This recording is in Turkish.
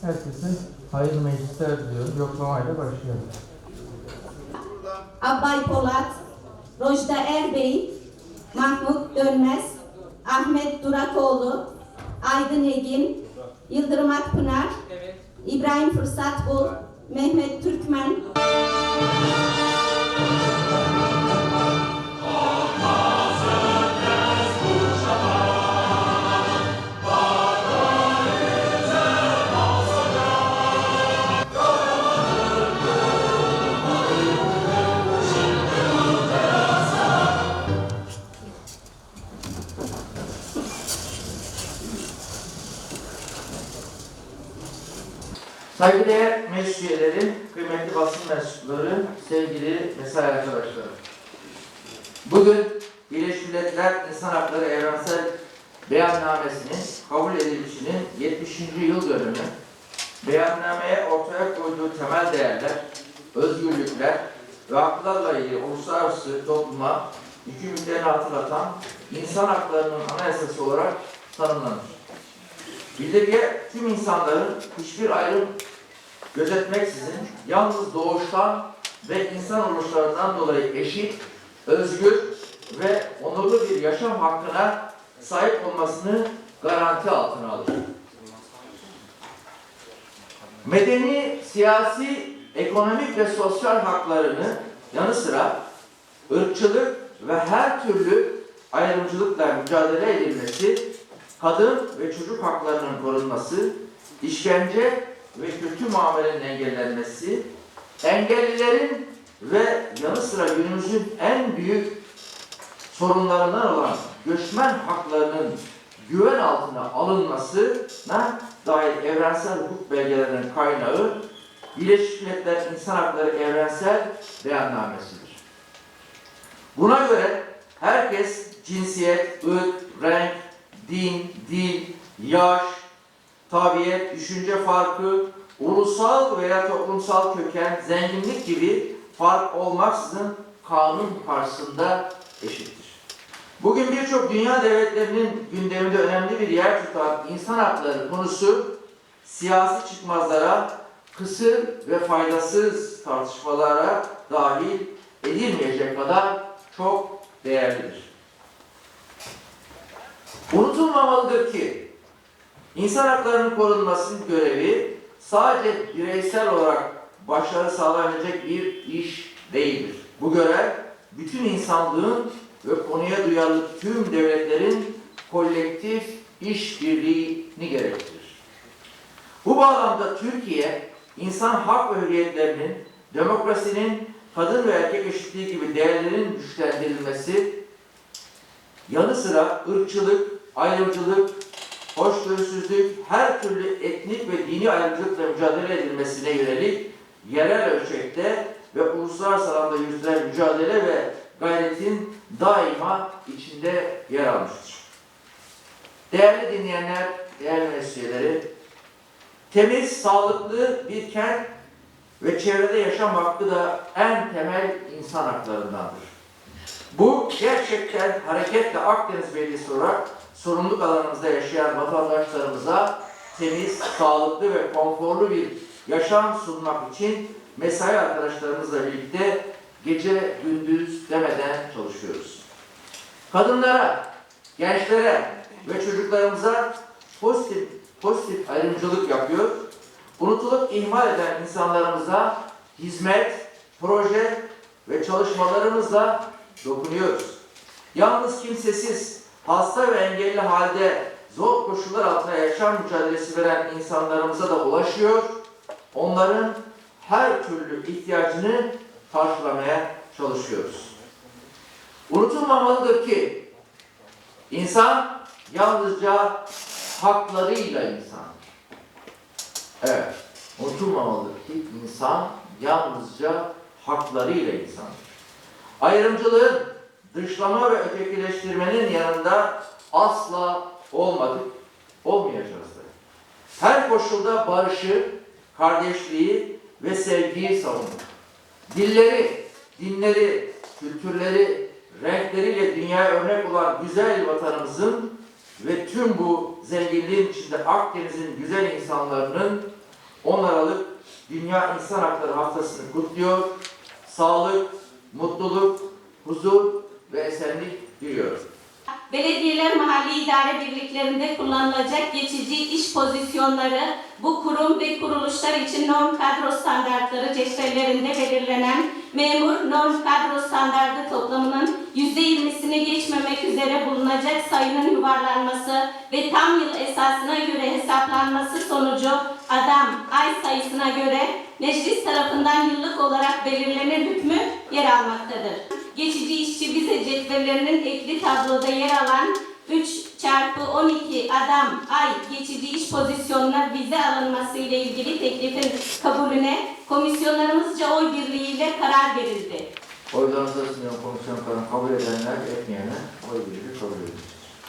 Herkese hayırlı meclisler diliyorum. Yoklamayla başlayalım. Abbay Polat, Rojda Erbey, Mahmut Dönmez, Ahmet Durakoğlu, Aydın Egin, Yıldırım Akpınar, İbrahim Fırsatbul, Mehmet Türkmen, Saygıdeğer meclis üyeleri, kıymetli basın mensupları, sevgili mesai arkadaşlarım. Bugün Birleşmiş Milletler İnsan Hakları Evrensel Beyannamesi'nin kabul edilişinin 70. yıl dönümü, beyannameye ortaya koyduğu temel değerler, özgürlükler ve haklarla ilgili uluslararası topluma yükümlülüklerini hatırlatan insan haklarının anayasası olarak tanımlanır. Bildiriye tüm insanların hiçbir ayrım gözetmeksizin yalnız doğuştan ve insan oluşlarından dolayı eşit, özgür ve onurlu bir yaşam hakkına sahip olmasını garanti altına alır. Medeni, siyasi, ekonomik ve sosyal haklarını yanı sıra ırkçılık ve her türlü ayrımcılıkla mücadele edilmesi kadın ve çocuk haklarının korunması, işkence ve kötü muamelenin engellenmesi, engellilerin ve yanı sıra günümüzün en büyük sorunlarından olan göçmen haklarının güven altına alınmasına dair evrensel hukuk belgelerinin kaynağı Birleşmiş Milletler İnsan Hakları Evrensel Beyannamesidir. Buna göre herkes cinsiyet, ırk, renk, din, dil, yaş, tabiyet, düşünce farkı, ulusal veya toplumsal köken, zenginlik gibi fark olmaksızın kanun karşısında eşittir. Bugün birçok dünya devletlerinin gündeminde önemli bir yer tutan insan hakları konusu siyasi çıkmazlara, kısır ve faydasız tartışmalara dahil edilmeyecek kadar çok değerlidir. Unutulmamalıdır ki insan haklarının korunmasının görevi sadece bireysel olarak başarı sağlanacak bir iş değildir. Bu görev bütün insanlığın ve konuya duyarlı tüm devletlerin kolektif işbirliğini gerektirir. Bu bağlamda Türkiye insan hak ve hürriyetlerinin, demokrasinin, kadın ve erkek eşitliği gibi değerlerin güçlendirilmesi yanı sıra ırkçılık, ayrımcılık, hoşgörüsüzlük, her türlü etnik ve dini ayrımcılıkla mücadele edilmesine yönelik yerel ölçekte ve uluslararası alanda yürütülen mücadele ve gayretin daima içinde yer almıştır. Değerli dinleyenler, değerli mesleğleri, temiz, sağlıklı bir kent ve çevrede yaşam hakkı da en temel insan haklarındandır. Bu gerçekten hareketle Akdeniz Belediyesi olarak sorumluluk alanımızda yaşayan vatandaşlarımıza temiz, sağlıklı ve konforlu bir yaşam sunmak için mesai arkadaşlarımızla birlikte gece gündüz demeden çalışıyoruz. Kadınlara, gençlere ve çocuklarımıza pozitif pozitif ayrımcılık yapıyor. Unutulup ihmal eden insanlarımıza hizmet, proje ve çalışmalarımızla dokunuyoruz. Yalnız kimsesiz, hasta ve engelli halde zor koşullar altında yaşam mücadelesi veren insanlarımıza da ulaşıyor. Onların her türlü ihtiyacını karşılamaya çalışıyoruz. Unutulmamalıdır ki insan yalnızca haklarıyla insandır. Evet, unutulmamalıdır ki insan yalnızca haklarıyla insandır. Ayrımcılığın, dışlama ve ötekileştirmenin yanında asla olmadık, olmayacağız da. Her koşulda barışı, kardeşliği ve sevgiyi savunur. Dilleri, dinleri, kültürleri, renkleriyle dünyaya örnek olan güzel vatanımızın ve tüm bu zenginliğin içinde Akdeniz'in güzel insanlarının 10 Aralık Dünya İnsan Hakları Haftası'nı kutluyor. Sağlık, mutluluk, huzur ve esenlik diliyorum. Belediyeler mahalli idare birliklerinde kullanılacak geçici iş pozisyonları bu kurum ve kuruluşlar için norm kadro standartları cetvellerinde belirlenen memur norm kadro standardı toplamının %20'sini geçmemek üzere bulunacak sayının yuvarlanması ve tam yıl esasına göre hesaplanması sonucu adam ay sayısına göre meclis tarafından yıllık olarak belirlenir hükmü yer almaktadır. Geçici işçi vize cetvellerinin ekli tabloda yer alan 3 çarpı 12 adam ay geçici iş pozisyonuna vize alınması ile ilgili teklifin kabulüne komisyonlarımızca oy birliğiyle karar verildi. Oylarınızı sunuyorum komisyon kararını kabul edenler, etmeyenler oy birliği kabul edilir.